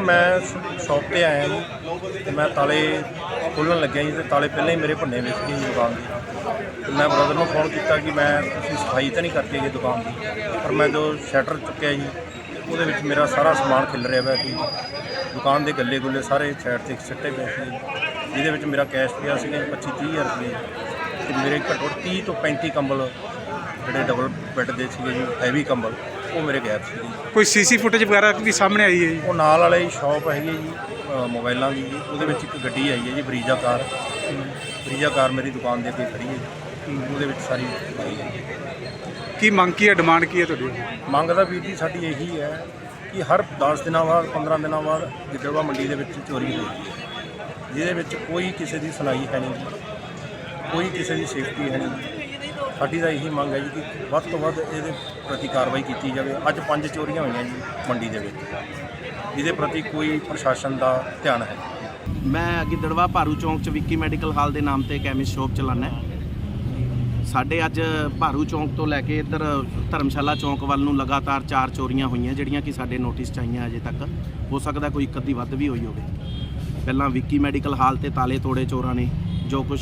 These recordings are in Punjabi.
ਮੈਂ ਸ਼ੌਪ ਤੇ ਆਇਆ ਜੀ ਤੇ ਮੈਂ ਤਾਲੇ ਖੋਲ੍ਹਣ ਲੱਗਿਆ ਜੀ ਤੇ ਤਾਲੇ ਪਹਿਲਾਂ ਹੀ ਮੇਰੇ ਭੰਨੇ ਵਿੱਚ ਗਏ ਜੀ ਦੁਕਾਨ ਦੇ। ਤੇ ਮੈਂ ਬ੍ਰਦਰ ਨੂੰ ਫੋਨ ਕੀਤਾ ਕਿ ਮੈਂ ਤੁਸੀਂ ਸਫ਼ਾਈ ਤਾਂ ਨਹੀਂ ਕਰਕੇ ਗਏ ਦੁਕਾਨ ਦੀ, ਪਰ ਮੈਂ ਜੋ ਸ਼ਟਰ ਚੁੱਕਿਆ ਜੀ, ਉਹਦੇ ਵਿੱਚ ਮੇਰਾ ਸਾਰਾ ਸਮਾਨ ਖਿਲ ਰਿਹਾ ਹੋਇਆ ਸੀ। ਦੁਕਾਨ ਦੇ ਗੱਲੇ ਗੁੱਲੇ ਸਾਰੇ ਸਾਈਡ ਤੇ ਸਿੱਟੇ ਪਏ ਸੀ। ਜਿਹਦੇ ਵਿੱਚ ਮੇਰਾ ਕੈਸ਼ ਪਿਆ ਸੀਗਾ 25 30 ਹਜ਼ਾਰ ਰੁਪਏ। ਤੇ ਮੇਰੇ ਘੱਟੋ ਘੱਟ 30 ਤੋਂ 35 ਕੰਬਲ ਜਿਹੜੇ ਡਬਲ ਬੈੱਡ ਦੇ ਸੀਗੇ ਜੀ ਹੈਵੀ ਕੰਬਲ ਉਹ ਮੇਰੇ ਗਾਇਬ ਸੀਗੇ ਜੀ। ਕੋਈ ਸੀਸੀ ਫੁਟੇਜ ਵਗੈਰਾ ਵੀ ਸਾਹਮਣੇ ਆਈ ਹੈ ਜੀ? ਉਹ ਨਾਲ ਵਾਲੇ ਸ਼ਾਪ ਹੈਗੀ ਹੈ ਜੀ ਅ, ਮੋਬਾਈਲਾਂ ਦੀ ਜੀ ਉਹਦੇ ਵਿੱਚ ਇੱਕ ਗੱਡੀ ਆਈ ਹੈ ਜੀ ਬਰੀਜਾ ਕਾਰ। ਬਰੀਜਾ ਕਾਰ ਮੇਰੀ ਦੁਕਾਨ ਦੇ ਅੱਗੇ ਖੜੀ ਹੈ ਜੀ ਉਹਦੇ ਵਿੱਚ ਸਾਰੀ ਆਈ ਹੈ ਜੀ। ਕੀ ਮੰਗ ਕੀ ਹੈ ਡਿਮਾਂਡ ਕੀ ਹੈ ਤੁਹਾਡੀ? ਮੰਗ ਦਾ ਵੀਰ ਜੀ ਸਾਡੀ ਇਹੀ ਹੈ ਕਿ ਹਰ 10 ਦਿਨਾਂ ਬਾਅਦ 15 ਦਿਨਾਂ ਬਾਅਦ ਗਿੱਦੜਵਾ ਮੰਡੀ ਦੇ ਵਿੱਚ ਚੋਰੀ ਹੋਈ ਹੈ। ਜਿਹਦੇ ਵਿੱਚ ਕੋਈ ਕਿਸੇ ਦੀ ਸੁਣਾਈ ਹੈ ਨਹੀਂ ਕੋਈ ਕਿਸੇ ਦੀ ਸੇਫਟੀ ਹੈ ਨਹੀਂ ਸਾਡੀ ਤਾਂ ਇਹੀ ਮੰਗ ਹੈ ਜੀ ਕਿ ਵੱਧ ਤੋਂ ਵੱਧ ਇਹਦੇ ਪ੍ਰਤੀ ਕਾਰਵਾਈ ਕੀਤੀ ਜਾਵੇ। ਅੱਜ ਪੰਜ ਚੋਰੀਆਂ ਹੋਈਆਂ ਜੀ ਮੰਡੀ ਦੇ ਵਿੱਚ। ਇਹਦੇ ਪ੍ਰਤੀ ਕੋਈ ਪ੍ਰਸ਼ਾਸਨ ਦਾ ਧਿਆਨ ਹੈ। ਮੈਂ ਗਿੱਦੜਵਾ ਭਾਰੂ ਚੌਂਕ ਚ ਵਿੱਕੀ ਮੈਡੀਕਲ ਹਾਲ ਦੇ ਨਾਮ ਤੇ ਕੈਮਿਸਟ ਸ਼ੋਪ ਚਲਾਉਂਦਾ ਸਾਡੇ ਅੱਜ ਭਾਰੂ ਚੌਂਕ ਤੋਂ ਲੈ ਕੇ ਇੱਧਰ ਧਰਮਸ਼ਾਲਾ ਚੌਂਕ ਵੱਲ ਨੂੰ ਲਗਾਤਾਰ ਚਾਰ ਚੋਰੀਆਂ ਹੋਈਆਂ, ਜਿਹੜੀਆਂ ਕਿ ਸਾਡੇ ਨੋਟਿਸ ਚ ਆਈਆਂ ਅਜੇ ਤੱਕ। ਹੋ ਸਕਦਾ ਕੋਈ ਇੱਕ ਅੱਧੀ ਵੱਧ ਵੀ ਹੋਈ ਹੋਵੇ। ਪਹਿਲਾਂ ਵਿੱਕੀ ਮੈਡੀਕਲ ਹਾਲ ਤੇ ਤਾਲੇ ਤੋੜੇ ਚੋਰਾਂ ਨੇ। ਜੋ ਕੁਝ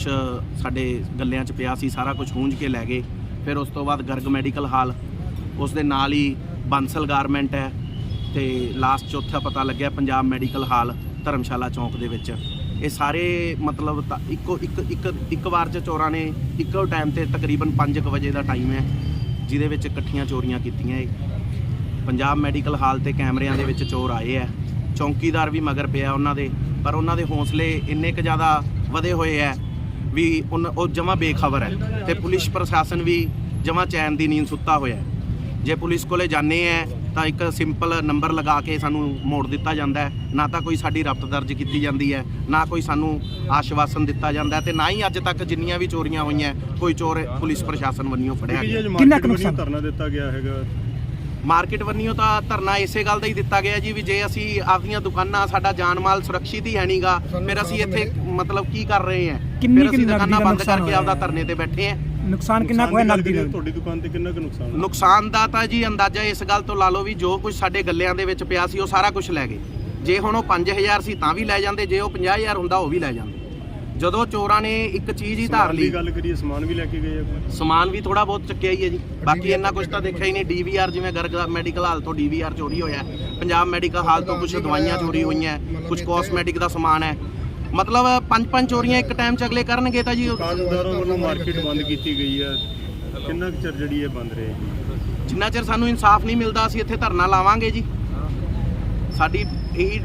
ਸਾਡੇ ਗੱਲਿਆਂ 'ਚ ਪਿਆ ਸੀ, ਸਾਰਾ ਕੁਝ ਖੂੰਝ ਕੇ ਲੈ ਗਏ। ਫਿਰ ਉਸ ਤੋਂ ਬਾਅਦ ਗਰਗ ਮੈਡੀਕਲ ਹਾਲ, ਉਸ ਦੇ ਨਾਲ ਹੀ ਬੰਸਲ ਗਾਰਮੈਂਟ ਹੈ ਤੇ ਲਾਸਟ ਚੌਥਾ ਪਤਾ ਲੱਗਿਆ ਪੰਜਾਬ ਮੈਡੀਕਲ ਹਾਲ, ਧਰਮਸ਼ਾਲਾ ਚੌਂਕ ਦੇ ਵਿੱਚ। ਇਹ ਸਾਰੇ ਮਤਲਬ ਤਾਂ ਇੱਕੋ, ਇੱਕ ਇੱਕ ਇੱਕ ਵਾਰ 'ਚ ਚੋਰਾਂ ਨੇ ਇੱਕੋ ਟਾਈਮ ਤੇ ਤਕਰੀਬਨ 5 ਵਜੇ ਦਾ ਟਾਈਮ ਹੈ, ਜਿਹਦੇ ਵਿੱਚ ਇਕੱਠੀਆਂ ਚੋਰੀਆਂ ਕੀਤੀਆਂ ਇਹ। ਪੰਜਾਬ ਮੈਡੀਕਲ ਹਾਲ ਤੇ ਕੈਮਰਿਆਂ ਦੇ ਵਿੱਚ ਚੋਰ ਆਏ ਆ ਚੌਂਕੀਦਾਰ ਵੀ ਮਗਰ ਪਿਆ ਉਹਨਾਂ ਦੇ, ਪਰ ਉਹਨਾਂ ਦੇ ਹੌਸਲੇ ਇੰਨੇ ਕੁ ਜ਼ਿਆਦਾ ਵਧੇ ਹੋਏ ਆ ਵੀ ਉਹ ਜਮਾ ਬੇਖਬਰ ਹੈ ਤੇ ਪੁਲਿਸ ਪ੍ਰਸ਼ਾਸਨ ਵੀ ਜਮਾ ਚੈਨ ਦੀ ਨੀਂਦ ਸੁੱਤਾ ਹੋਇਆ ਹੈ। ਜੇ ਪੁਲਿਸ ਕੋਲੇ ਜਾਂਦੇ ਆ ਤਾਂ ਇੱਕ ਸਿੰਪਲ ਨੰਬਰ ਲਗਾ ਕੇ ਸਾਨੂੰ ਮੋੜ ਦਿੱਤਾ ਜਾਂਦਾ ਹੈ। ਨਾ ਤਾਂ ਕੋਈ ਸਾਡੀ ਰਫਤ ਦਰਜ ਕੀਤੀ ਜਾਂਦੀ ਹੈ ਨਾ ਕੋਈ ਸਾਨੂੰ ਆਸ਼ਵਾਸਨ ਦਿੱਤਾ ਜਾਂਦਾ ਹੈ ਤੇ ਨਾ ਹੀ ਅੱਜ ਤੱਕ ਜਿੰਨੀਆਂ ਵੀ ਚੋਰੀਆਂ ਹੋਈਆਂ ਕੋਈ ਚੋਰ ਪੁਲਿਸ ਪ੍ਰਸ਼ਾਸਨ ਵੱਲੋਂ ਫੜਿਆ ਗਿਆ। ਕਿੰਨਾ ਕੁ ਨੁਕਸਾਨ? ਧਰਨਾ ਦਿੱਤਾ ਗਿਆ ਹੈਗਾ? ਮਾਰਕੀਟ ਵਰਨੀਓ ਤਾਂ ਧਰਨਾ ਇਸੇ ਗੱਲ ਦਾ ਹੀ ਦਿੱਤਾ ਗਿਆ ਜੀ ਵੀ ਜੇ ਅਸੀਂ ਆਪਦੀਆਂ ਦੁਕਾਨਾਂ ਸਾਡਾ ਜਾਨ ਮਾਲ ਸੁਰੱਖਿਅਤ ਹੀ ਹੈ ਨਹੀਂਗਾ ਫਿਰ ਅਸੀਂ ਇੱਥੇ ਮਤਲਬ ਕੀ ਕਰ ਰਹੇ ਹਾਂ? ਕਿੰਨੀ ਫਿਰ ਕੁ ਅਸੀਂ ਨਕਦੀ ਦੁਕਾਨਾਂ ਬੰਦ ਕਰਕੇ ਆਪਦਾ? ਧਰਨੇ ਤੇ ਬੈਠੇ ਹਾਂ। ਨੁਕਸਾਨ ਕਿੰਨਾ ਕੁ ਹੋਇਆ ਦੀ? ਤੁਹਾਡੀ ਦੁਕਾਨ ਤੇ ਕਿੰਨਾ ਕੁ ਨੁਕਸਾਨ ਹੋਇਆ? ਨੁਕਸਾਨ ਦਾ ਤਾਂ ਜੀ ਅੰਦਾਜ਼ਾ ਇਸ ਗੱਲ ਤੋਂ ਲਾ ਲਓ ਵੀ ਜੋ ਕੁਝ ਸਾਡੇ ਗੱਲਿਆਂ ਦੇ ਵਿੱਚ ਪਿਆ ਸੀ ਉਹ ਸਾਰਾ ਕੁਝ ਲੈ ਗਏ। ਜੇ ਹੁਣ ਉਹ 5000 ਸੀ ਤਾਂ ਵੀ ਲੈ ਜਾਂਦੇ ਜੇ ਉਹ 50000 ਹੁੰਦਾ ਉਹ ਵੀ ਲੈ ਜਾਂਦੇ। ਜਦੋਂ ਚੋਰਾਂ ਨੇ ਇੱਕ ਚੀਜ਼ ਹੀ ਧਾਰ ਸਮਾਨ ਲਈ। ਗੱਲ ਕਰੀਏ ਸਮਾਨ ਵੀ ਲੈ ਕੇ ਗਏ ਆ? ਸਮਾਨ ਵੀ ਥੋੜਾ ਬਹੁਤ ਚੱਕਿਆ ਹੀ ਹੈ ਜੀ। ਬਾਕੀ ਇੰਨਾ ਕੁਝ ਤਾਂ ਦੇਖਿਆ ਹੀ ਨਹੀਂ। ਡੀਵੀਆਰ ਜਿਵੇਂ ਗਰਗ ਮੈਡੀਕਲ ਹਾਲ ਤੋਂ ਡੀਵੀਆਰ ਚੋਰੀ ਹੋਇਆ। ਪੰਜਾਬ ਮੈਡੀਕਲ ਹਾਲ ਤੋਂ ਕੁਝ ਦਵਾਈਆਂ ਚੋਰੀ ਹੋਈਆਂ। ਕੁਝ ਕਾਸਮੈਟਿਕ ਦਾ ਸਮਾਨ ਹੈ। ਮਤਲਬ ਪੰਜ ਪੰਜ ਚੋਰੀਆਂ ਇੱਕ ਟਾਈਮ 'ਚ ਅਗਲੇ ਕਰਨਗੇ ਤਾਂ ਜੀ ਉਹ- ਦੁਕਾਨਦਾਰਾਂ ਵੱਲੋਂ ਮਾਰਕੀਟ ਬੰਦ ਕੀਤੀ ਗਈ ਹੈ। ਕਿੰਨਾ ਕੁ ਚਿਰ ਜਿਹੜੀ ਇਹ ਬੰਦ ਰਹੇਗੀ? ਜਿੰਨਾ ਚਿਰ ਸਾਨੂੰ ਇਨਸਾਫ ਨਹੀਂ ਮਿਲਦਾ ਅਸੀਂ ਇੱਥੇ ਧਰਨਾ ਲਾਵਾਂਗੇ ਜੀ। ਸਾਡੀ ਇਹੀ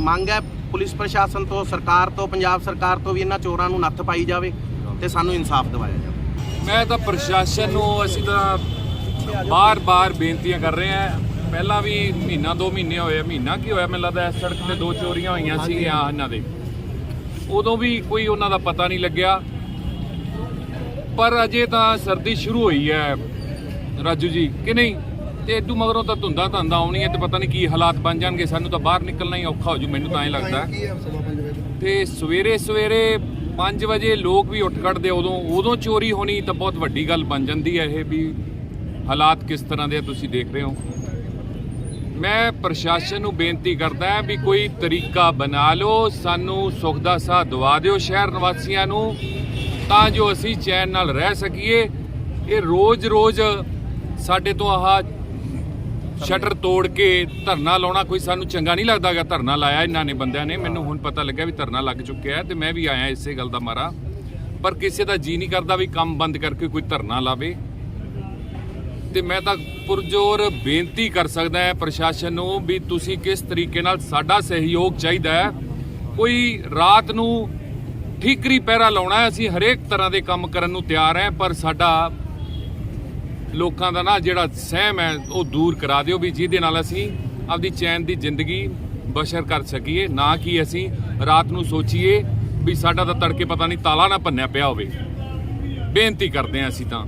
ਮੰਗ ਹੈ ਪੁਲਿਸ ਪ੍ਰਸ਼ਾਸਨ ਤੋਂ ਸਰਕਾਰ ਤੋਂ ਪੰਜਾਬ ਸਰਕਾਰ ਤੋਂ ਵੀ ਇਹਨਾਂ ਚੋਰਾਂ ਨੂੰ ਨੱਥ ਪਾਈ ਜਾਵੇ ਤੇ ਸਾਨੂੰ ਇਨਸਾਫ ਦਿਵਾਇਆ ਜਾਵੇ। ਮੈਂ ਤਾਂ ਪ੍ਰਸ਼ਾਸਨ ਨੂੰ ਅਸੀਂ ਤਾਂ ਬਾਰ-ਬਾਰ ਬੇਨਤੀਆਂ ਕਰ ਰਹੇ ਹਾਂ। ਪਹਿਲਾਂ ਵੀ ਮਹੀਨਾ ਦੋ ਮਹੀਨੇ ਹੋਏ ਮਹੀਨਾ ਕੀ ਹੋਇਆ ਮੈਨੂੰ ਲੱਗਦਾ ਇਸ ਸੜਕ ਤੇ ਦੋ ਚੋਰੀਆਂ ਹੋਈਆਂ ਸੀਗੀਆਂ ਇਹਨਾਂ ਦੇ। ਉਦੋਂ ਵੀ ਕੋਈ ਉਹਨਾਂ ਦਾ ਪਤਾ ਨਹੀਂ ਲੱਗਿਆ। ਪਰ ਅਜੇ ਤਾਂ ਸਰਦੀ ਸ਼ੁਰੂ ਹੋਈ ਹੈ ਰਾਜੂ ਜੀ। ਕਿ ਨਹੀਂ? ਤੇ ਇਦੋਂ ਮਗਰੋਂ ਤਾਂ ਧੁੰਦਾ ਧੰਦਾ ਆਉਣੀ ਹੈ ਤੇ ਪਤਾ ਨਹੀਂ ਕੀ ਹਾਲਾਤ ਬਣ ਜਾਣਗੇ। ਸਾਨੂੰ ਤਾਂ ਬਾਹਰ ਨਿਕਲਣਾ ਹੀ ਔਖਾ ਹੋ ਜੂ ਮੈਨੂੰ ਤਾਂ ਐਂ ਲੱਗਦਾ। ਤੇ? ਸਵੇਰੇ ਸਵੇਰੇ 5 ਵਜੇ ਲੋਕ ਵੀ ਉੱਠ ਖੜਦੇ ਉਦੋਂ ਉਦੋਂ ਚੋਰੀ ਹੋਣੀ ਤਾਂ ਬਹੁਤ ਵੱਡੀ ਗੱਲ ਬਣ ਜਾਂਦੀ ਹੈ ਇਹ ਵੀ। ਹਾਲਾਤ ਕਿਸ ਤਰ੍ਹਾਂ ਦੇ ਆ ਤੁਸੀਂ ਦੇਖ ਰਹੇ ਹੋ? ਮੈਂ ਪ੍ਰਸ਼ਾਸਨ ਨੂੰ ਬੇਨਤੀ ਕਰਦਾ ਹਾਂ ਵੀ ਕੋਈ ਤਰੀਕਾ ਬਣਾ ਲਓ, ਸਾਨੂੰ ਸੁੱਖ ਦਾ ਸਾਹ ਦਵਾ ਦਿਓ ਸ਼ਹਿਰ ਨਿਵਾਸੀਆਂ ਨੂੰ, ਤਾਂ ਜੋ ਅਸੀਂ ਚੈਨ ਨਾਲ ਰਹਿ ਸਕੀਏ। ਇਹ ਰੋਜ਼-ਰੋਜ਼ ਸਾਡੇ ਤੋਂ ਆਹ ਸ਼ਟਰ ਤੋੜ ਕੇ ਧਰਨਾ ਲਾਉਣਾ ਕੋਈ ਸਾਨੂੰ ਚੰਗਾ ਨਹੀਂ ਲੱਗਦਾਗਾ, ਧਰਨਾ ਲਾਇਆ ਇਹਨਾਂ ਨੇ ਬੰਦਿਆਂ ਨੇ। ਮੈਨੂੰ ਹੁਣ ਪਤਾ ਲੱਗਿਆ ਵੀ ਧਰਨਾ ਲੱਗ ਚੁੱਕਿਆ ਹੈ ਤੇ ਮੈਂ ਵੀ ਆਇਆ ਇਸੇ ਗੱਲ ਦਾ ਮਾਰਾ। ਪਰ ਕਿਸੇ ਦਾ ਜੀ ਨਹੀਂ ਕਰਦਾ ਵੀ ਕੰਮ ਬੰਦ ਕਰਕੇ ਕੋਈ ਧਰਨਾ ਲਾਵੇ। ਤੇ ਮੈਂ ਤਾਂ ਪੁਰਜੋਰ ਬੇਨਤੀ ਕਰ ਸਕਦਾ ਹੈ ਪ੍ਰਸ਼ਾਸਨ ਨੂੰ ਵੀ ਤੁਸੀਂ ਕਿਸ ਤਰੀਕੇ ਨਾਲ ਸਾਡਾ ਸਹਿਯੋਗ ਚਾਹੀਦਾ ਹੈ। ਕੋਈ ਰਾਤ ਨੂੰ ਠੀਕਰੀ ਪਹਿਰਾ ਲਾਉਣਾ ਅਸੀਂ ਹਰੇਕ ਤਰ੍ਹਾਂ ਦੇ ਕੰਮ ਕਰਨ ਨੂੰ ਤਿਆਰ ਹਾਂ, ਪਰ ਸਾਡਾ ਲੋਕਾਂ ਦਾ ਨਾ ਜਿਹੜਾ ਸਹਿਮ ਹੈ, ਉਹ ਦੂਰ ਕਰਾ ਦਿਓ ਵੀ ਜਿਹਦੇ ਨਾਲ ਅਸੀਂ ਆਪਦੀ ਚੈਨ ਦੀ ਜ਼ਿੰਦਗੀ ਬਸ਼ਰ ਕਰ ਸਕੀਏ, ਨਾ ਕਿ ਅਸੀਂ ਰਾਤ ਨੂੰ ਸੋਚੀਏ ਵੀ ਸਾਡਾ ਤਾਂ ਤੜਕੇ ਪਤਾ ਨਹੀਂ ਤਾਲਾ ਨਾ ਭੰਨਿਆ ਪਿਆ ਹੋਵੇ। ਬੇਨਤੀ ਕਰਦੇ ਹਾਂ ਅਸੀਂ ਤਾਂ।